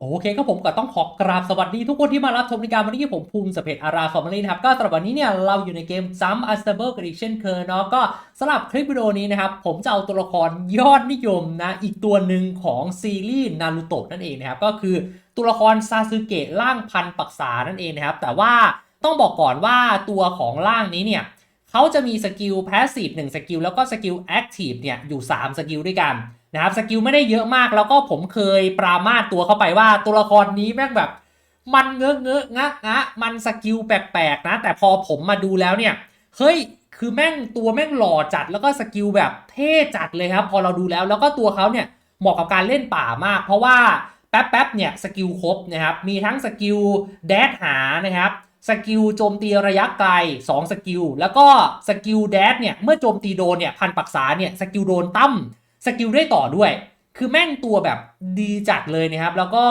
โอเคก็ผมก็ต้องขอกราบสวัสดีทุกคนที่มารับชมในการวันนี้ผมภูมิสเปซอาราคอมมารีนะครับ ก็สำหรับวันนี้เนี่ยเราอยู่ในเกม Jump a s t a b l e กันอีกเช่นเคยเนาะก็สำหรับคลิปวิดีโอนี้นะครับ ผมจะเอาตัวละครยอดนิยมนะอีกตัวหนึ่งของซีรีส์นารูโตะนั่นเองนะครับ ก็คือตัวละครซาสึเกะร่างพันปักษานั่นเองนะครับ แต่ว่าต้องบอกก่อนว่าตัวของร่างนี้เนี่ย เขาจะมีสกิล Passive 1สกิลแล้วก็สกิล Active เนี่ยอยู่ 3 สกิลด้วยกันนะครับสกิลไม่ได้เยอะมากแล้วก็ผมเคยปรามาตัวเข้าไปว่าตัวละครนี้แม่งแบบ มันเงอะเงอะงะงะมันสกิลแปลกๆนะ แต่พอผมมาดูแล้วเนี่ยเฮ้ยคือแม่งตัวแม่งหล่อจัดแล้วก็สกิลแบบเท่จัดเลยครับ พอเราดูแล้วแล้วก็ตัวเขาเนี่ยเหมาะกับการเล่นป่ามาก เพราะว่าแป๊บๆเนี่ยสกิลครบนะครับมีทั้งสกิลแดดหานะครับ สกิลโจมตีระยะไกล 2 สกิล แล้วก็สกิลแดดเนี่ย เมื่อโจมตีโดนเนี่ยพันปักษาเนี่ย สกิลโดนตั้มสกิลได้ต่อด้วย คือแม่งตัวแบบดีจัดเลยนะครับ แล้วก็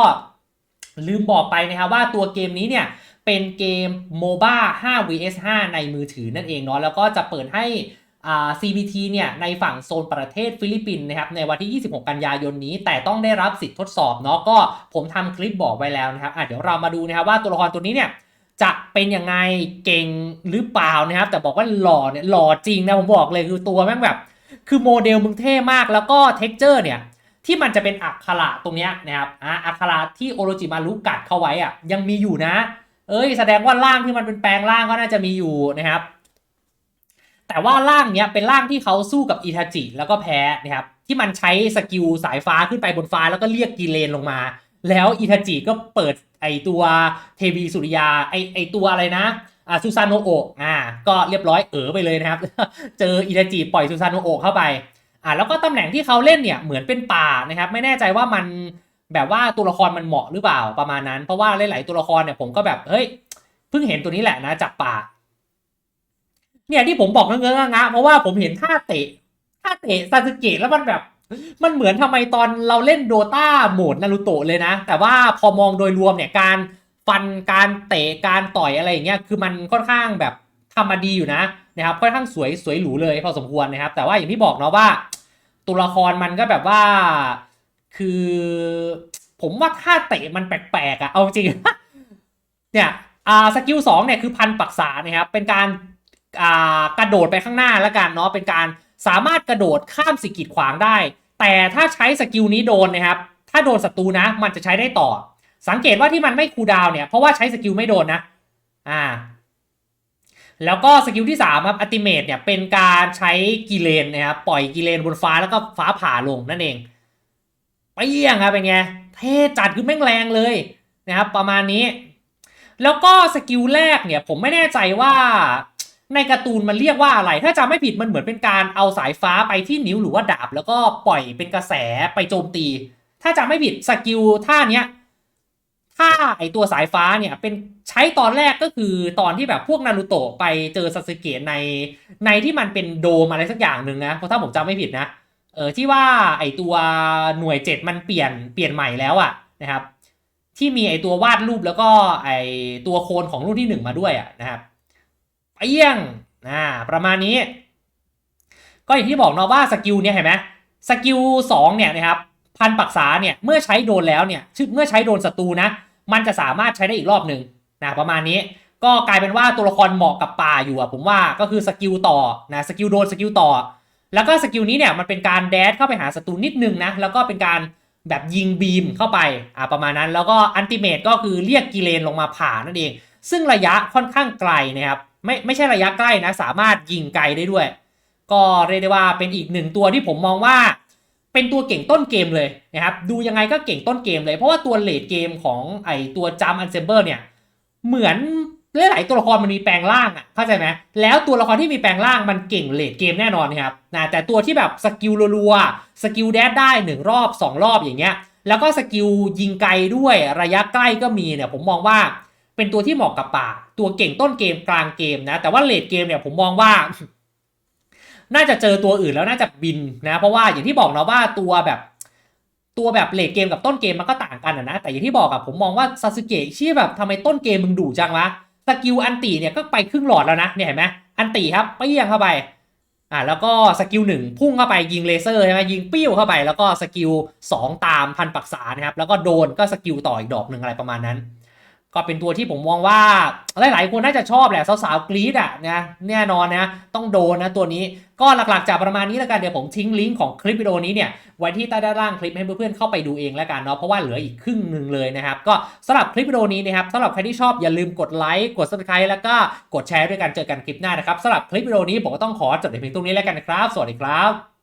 ลืมบอกไปนะครับว่าตัวเกมนี้เนี่ย เป็นเกม MOBA 5 vs 5 ในมือถือนั่นเองเนาะแล้วก็จะเปิดให้อ่า CBT เนี่ยในฝั่งโซนประเทศฟิลิปปินส์นะครับในวันที่ 26 กันยายนนี้ แต่ต้องได้รับสิทธิ์ทดสอบเนาะก็ผมทำคลิปบอกไว้แล้วนะครับอะเดี๋ยวเรามาดูนะครับว่าตัวละครตัวนี้เนี่ย จะเป็นยังไงเก่งหรือเปล่านะครับ แต่บอกว่าหล่อเนี่ยหล่อจริงนะผมบอกเลยคือตัวแม่งแบบ คือโมเดลมึงเท่มากแล้วก็เท็กเจอร์เนี่ยที่มันจะเป็นอักขระตรงเนี้ยนะครับอะอักขระที่โอโรจิมารุกัดเข้าไว้อะยังมีอยู่นะ เอ้ยแสดงว่าร่างที่มันเป็นแปลงร่างก็น่าจะมีอยู่นะครับ แต่ว่าร่างเนี้ยเป็นร่างที่เขาสู้กับอิทาจิแล้วก็แพ้นะครับที่มันใช้สกิลสายฟ้าขึ้นไปบนฟ้าแล้วก็เรียกกีเลนลงมา แล้วอิทาจิก็เปิดไอตัวเทวีสุริยาไอไอตัวอะไรนะอ่าซูซานโนโอะอ่าก็เรียบร้อยเออไปเลยนะครับ เจออิทาจิปล่อยซูซานโนโอะเข้าไปอ่าแล้วก็ตำแหน่งที่เขาเล่นเนี่ยเหมือนเป็นป่านะครับไม่แน่ใจว่ามันแบบว่าตัวละครมันเหมาะหรือเปล่าประมาณนั้น เพราะว่าหลาย ๆ ตัวละครเนี่ยผมก็แบบเฮ้ยเพิ่งเห็นตัวนี้แหละนะจากป่า เนี่ยที่ผมบอกเงอะๆงะเพราะว่าผมเห็นท่าเตะท่าเตะซาสึเกะแล้วมันแบบ มันเหมือนทำไมตอนเราเล่นโดตาโหมดนารูโตะเลยนะ แต่ว่าพอมองโดยรวมเนี่ยการฟันการเตะการต่อยอะไรอย่างเงี้ยคือมันค่อนข้างแบบทำมาดีอยู่นะนะครับค่อนข้างสวยสวยหรูเลยพอสมควรนะครับ แต่ว่าอย่างที่บอกเนาะว่า ตัวละครมันก็แบบว่าคือ ผมว่าท่าเตะมันแปลกๆอะเอาจริงเนี่ยอ่าสกิลสองเนี่ยคือพันปักษานะครับเป็นการอ่ากระโดดไปข้างหน้าแล้วกันเนาะเป็นการ สามารถกระโดดข้ามสิ่งกีดขวางได้ แต่ถ้าใช้สกิลนี้โดนนะครับ ถ้าโดนศัตรูนะ มันจะใช้ได้ต่อ สังเกตว่าที่มันไม่คูดาวเนี่ย เพราะว่าใช้สกิลไม่โดนนะ อ่า แล้วก็สกิลที่3ครับอัติเมตเนี่ยเป็นการใช้กีเลนนะครับปล่อยกีเลนบนฟ้าแล้วก็ฟ้าผ่าลงนั่นเองเปี้ยงครับเป็นไงเท่จัดคือแม่งแรงเลยนะครับ ประมาณนี้ แล้วก็สกิลแรกเนี่ย ผมไม่แน่ใจว่า ในการ์ตูนมันเรียกว่าอะไร ถ้าจำไม่ผิดมันเหมือนเป็นการเอาสายฟ้าไปที่นิ้วหรือว่าดาบ แล้วก็ปล่อยเป็นกระแสไปโจมตี ถ้าจำไม่ผิดสกิลท่าเนี้ยถ้าไอตัวสายฟ้าเนี่ยเป็นใช้ตอนแรกก็คือตอนที่แบบพวกนารูโตะไปเจอซาสึเกะในในที่มันเป็นโดมอะไรสักอย่างหนึ่งนะเพราะถ้าผมจำไม่ผิดนะเออที่ว่าไอตัวหน่วยเจ็ดมันเปลี่ยนเปลี่ยนใหม่แล้วอะนะครับ ที่มีไอตัววาดรูปแล้วก็ไอตัวโคนของรุ่นที่หนึ่งมาด้วยอะนะครับ เปี้ยงอ่าประมาณนี้ ก็อย่างที่บอกเนาะว่าสกิลเนี่ยเห็นไหมสกิลสองเนี่ยนะครับพันปักษาเนี่ยเมื่อใช้โดนแล้วเนี่ยเมื่อใช้โดนศัตรูนะ มันจะสามารถใช้ได้อีกรอบหนึ่งนะประมาณนี้ก็กลายเป็นว่าตัวละครเหมาะกับป่าอยู่อะผมว่าก็คือสกิลต่อนะสกิลโดนสกิลต่อ แล้วก็สกิลนี้เนี่ยมันเป็นการแดดเข้าไปหาศัตรูนิดนึงนะแล้วก็เป็นการแบบยิงบีมเข้าไปอ่าประมาณนั้นแล้วก็อันติเมตก็คือเรียกกิเลนลงมาผ่านั่นเอง ซึ่งระยะค่อนข้างไกลนะครับไม่ไม่ใช่ระยะใกล้นะ สามารถยิงไกลได้ด้วย ก็เรียกได้ว่าเป็นอีกหนึ่งตัวที่ผมมองว่าเป็นตัวเก่งต้นเกมเลยนะครับดูยังไงก็เก่งต้นเกมเลย เพราะว่าตัวเลดเกมของไอตัวจัมอันเซมเบอร์เนี่ยเหมือนหลายตัวละครมันมีแปลงร่างอะเข้าใจไหมแล้วตัวละครที่มีแปลงร่างมันเก่งเลดเกมแน่นอนนะครับนะแต่ตัวที่แบบสกิลรัวๆสกิลแดดได้หนึ่งรอบสองรอบอย่างเงี้ยแล้วก็สกิลยิงไกลด้วยระยะใกล้ก็มีเนี่ยผมมองว่า เป็นตัวที่เหมาะกับป่า ตัวเก่งต้นเกมกลางเกมนะ แต่ว่าเลดเกมเนี่ยผมมองว่า น่าจะเจอตัวอื่นแล้วน่าจะบินนะ เพราะว่าอย่างที่บอกนะว่าตัวแบบตัวแบบเลดเกมกับต้นเกมมันก็ต่างกันนะ แต่อย่างที่บอกอะผมมองว่าซาสึเกะชี่แบบทำไมต้นเกมมึงดุจังวะสกิลอันตีเนี่ยก็ไปครึ่งหลอดแล้วนะเนี่ยเห็นไหมอันตีครับเปี้ยงเข้าไปอ่าแล้วก็สกิลหนึ่งพุ่งเข้าไปยิงเลเซอร์ใช่ไหมยิงปิ้วเข้าไปแล้วก็สกิล2ตามพันปักษานะครับแล้วก็โดนก็สกิลต่ออีกดอกหนึ่งอะไรประมาณนั้น ก็เป็นตัวที่ผมมองว่าหลายๆคนน่าจะชอบแหละสาวๆกรี๊ดอะนะแน่นอนนะต้องโดนนะตัวนี้ก็หลักๆจากประมาณนี้แล้วกันเดี๋ยวผมทิ้งลิงก์ของคลิปวิดีโอนี้เนี่ยไว้ที่ใต้ด้านล่างคลิปให้เพื่อนๆเข้าไปดูเองแล้วกันเนาะเพราะว่าเหลืออีกครึ่งหนึ่งเลยนะครับก็สำหรับคลิปวิดีโอนี้นะครับสำหรับใครที่ชอบอย่าลืมกดไลค์กด subscribe แล้วก็กดแชร์ด้วยกันเจอกันคลิปหน้านะครับสำหรับคลิปวิดีโอนี้ผมก็ต้องขอจบในเพียงตรงนี้แล้วกันนะครับ สวัสดีครับ